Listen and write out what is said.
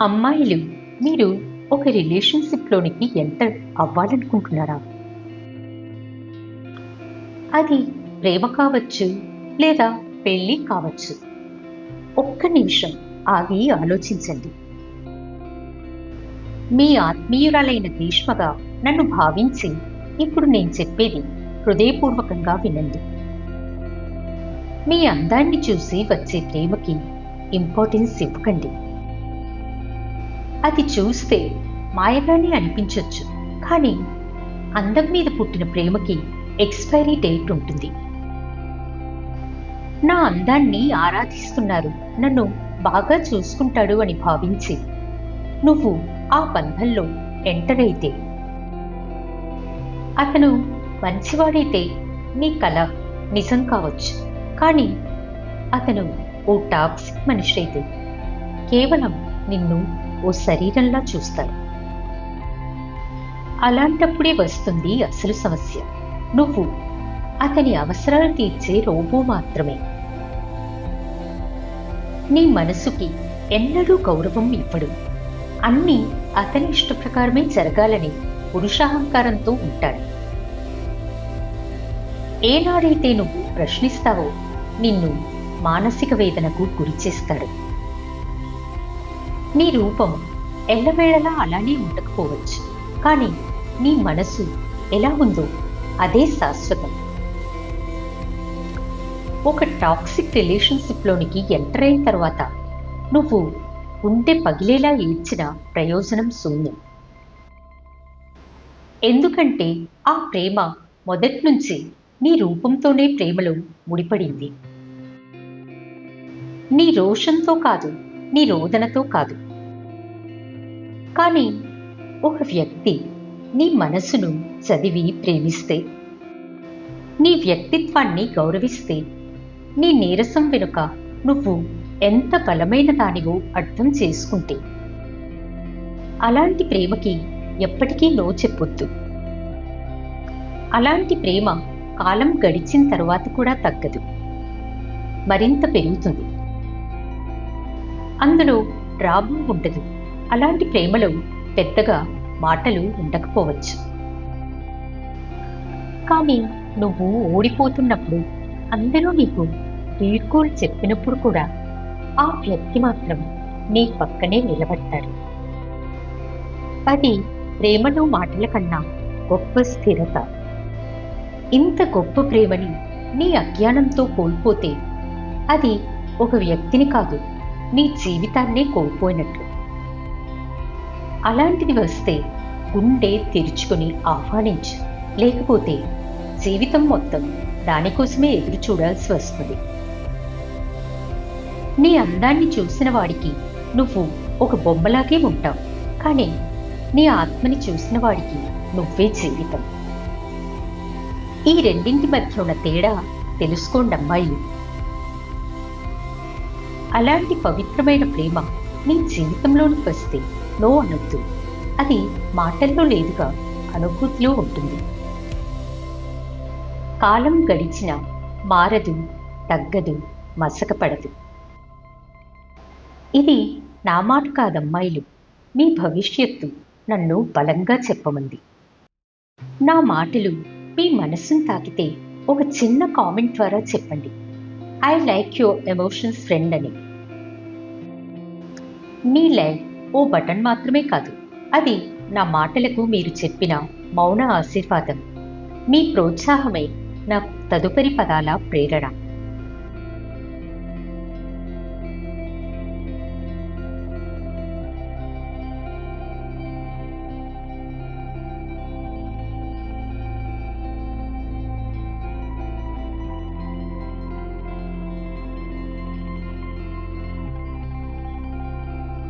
అమ్మాయిలు మీరు ఒక రిలేషన్షిప్లోనికి ఎంటర్ అవ్వాలనుకుంటున్నారా? అది ప్రేమ కావచ్చు లేదా పెళ్ళి కావచ్చు. ఒక్క నిమిషం ఆగి ఆలోచించండి. మీ ఆత్మీయురాలైన గ్రీష్మగా నన్ను భావించి ఇప్పుడు నేను చెప్పేది హృదయపూర్వకంగా వినండి. మీ అందాన్ని చూసి వచ్చే ప్రేమకి ఇంపార్టెన్స్ ఇవ్వకండి. అది చూస్తే మాయగానే అనిపించొచ్చు. కానీ అందం మీద పుట్టిన ప్రేమకి ఎక్స్పైరీ డేట్ ఉంటుంది. నా అందాన్ని ఆరాధిస్తున్నారు. నన్ను బాగా చూసుకుంటాడు అని భావించి. నువ్వు ఆ బంధంలో ఎంటర్ అయితే. అతను మంచివాడైతే నీ కళ నిజం కావచ్చు. కానీ అతను ఓ టాక్సిక్ మనిషి అయితే. కేవలం నిన్ను ఓ శరీరంలా చూస్తారు. అలాంటప్పుడే వస్తుంది అసలు సమస్య. నువ్వు అతని అవసరాలు తీర్చే రోబో మాత్రమే. నీ మనసుకి ఎన్నడూ గౌరవం ఇవ్వడు. అన్నీ అతని ఇష్ట ప్రకారమే జరగాలని పురుషాహంకారంతో ఉంటాడు. ఏనాడైతే నువ్వు ప్రశ్నిస్తావో నిన్ను మానసిక వేదనకు గురి చేస్తాడు నీ రూపం ఎల్లవేళలా అలానే ఉండకపోవచ్చు. కానీ నీ మనసు ఎలా ఉందో అదే శాశ్వతం. ఒక టాక్సిక్ రిలేషన్షిప్లోనికి ఎంటర్ అయిన తర్వాత నువ్వు ఉంటే పగిలేలా ఏడ్చిన ప్రయోజనం శూన్యం. ఎందుకంటే ఆ ప్రేమ మొదటి నుంచి నీ రూపంతోనే ప్రేమలో ముడిపడింది. నీ రోషంతో కాదు నీ రోదనతో కాదు. కానీ ఒక వ్యక్తి నీ మనసును చదివి ప్రేమిస్తే నీ వ్యక్తిత్వాన్ని గౌరవిస్తే నీ నీరసం వెనుక నువ్వు ఎంత బలమైన దానివో అర్థం చేసుకుంటే అలాంటి ప్రేమకి ఎప్పటికీ నో చెప్పొద్దు. అలాంటి ప్రేమ కాలం గడిచిన తర్వాత కూడా తగ్గదు. మరింత పెరుగుతుంది. అందులో రాబు ఉండదు. అలాంటి ప్రేమలో పెద్దగా మాటలు ఉండకపోవచ్చు. కానీ నువ్వు ఓడిపోతున్నప్పుడు అందరూ నీకు వీడ్కోలు చెప్పినప్పుడు కూడా ఆ వ్యక్తి మాత్రం నీ పక్కనే నిలబడతాడు. అది ప్రేమలో మాటల కన్నా గొప్ప స్థిరత. ఇంత గొప్ప ప్రేమని నీ అజ్ఞానంతో కోల్పోతే అది ఒక వ్యక్తిని కాదు. నీ జీవితాన్నే కోల్పోయినట్లు. అలాంటిది వస్తే గుండె తెరుచుకొని ఆహ్వానించు. లేకపోతే జీవితం మొత్తం దానికోసమే ఎదురు చూడాల్సి వస్తుంది. నీ అందాన్ని చూసిన వాడికి నువ్వు ఒక బొమ్మలాగే ఉంటావు. కానీ నీ ఆత్మని చూసిన వాడికి నువ్వే జీవితం. ఈ రెండింటి మధ్య ఉన్న తేడా తెలుసుకోండి అమ్మాయిలు అలాంటి పవిత్రమైన ప్రేమ నీ జీవితంలోనికి వస్తే నో అనొద్దు. అది మాటల్లో లేదుగా అనుభూతిలో ఉంటుంది. కాలం గడిచిన మారదు తగ్గదు మసకపడదు. ఇది నా మాట కాదమ్మాయిలు మీ భవిష్యత్తు నన్ను బలంగా చెప్పమంది. నా మాటలు మీ మనస్సును తాకితే ఒక చిన్న కామెంట్ ద్వారా చెప్పండి. I like your emotions friend అని. మీ లైవ్ ఓ బటన్ మాత్రమే కాదు. అది నా మాటలకు మీరు చెప్పిన మౌన ఆశీర్వాదం. మీ ప్రోత్సాహమే నా తదుపరి పదాల ప్రేరణ.